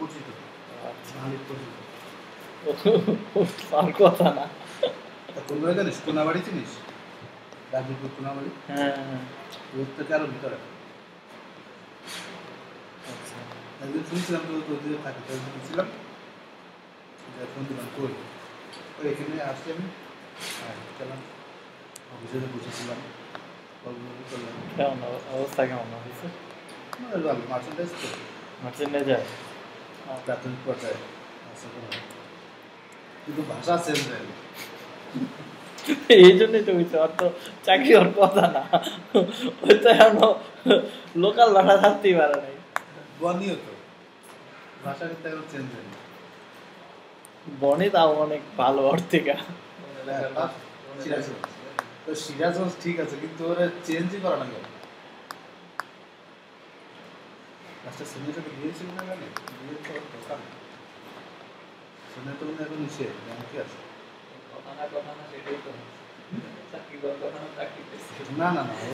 পরিচিত। আচ্ছা। পরিচিত। আর কথা না। কোন জানিস? কোনাবাড়ি চিনিস? গাজীপুর কোনাবাড়ি? হ্যাঁ হ্যাঁ। ওর থেকে আরও ভিতরে। আচ্ছা। একদিন শুনছিলাম তো তোর দিকে থাকি তো একদিন ফোন দিলাম কই? তো এখানে আসছি আমি? আর গেলাম। অফিসে বসেছিলাম। গল্প করলাম। কেমন অবস্থা কেমন মানে ভালো মার্চেন্ডাইজ তো। মার্চেন্ডে যায় প্রাথমিক পর্যায়ে। কিন্তু ভাষা চেঞ্জ হয়ে এই জন্যই তো হইছে তো চাকরি হওয়ার কথা না। ওই তো এখনও লোকাল ভাষা থাকতেই পারে নাই। বনিও তো। ভাষা কিন্তু এখন চেঞ্জ হয়ে বনে তাও অনেক ভালো ওর থেকে সিরাজগঞ্জ। সিরাজগঞ্জ ঠিক আছে কিন্তু ওরা চেঞ্জই করা না কেন লাস্টে সুনের সাথে বিয়েছিল না জানি বিয়ে তো ওর দোকান সুনের তো মনে হয় এখন নিচে ব্যাংকে আছে কথা না কথা না সেটাই তো চাকরি করার কথা না চাকরি না না না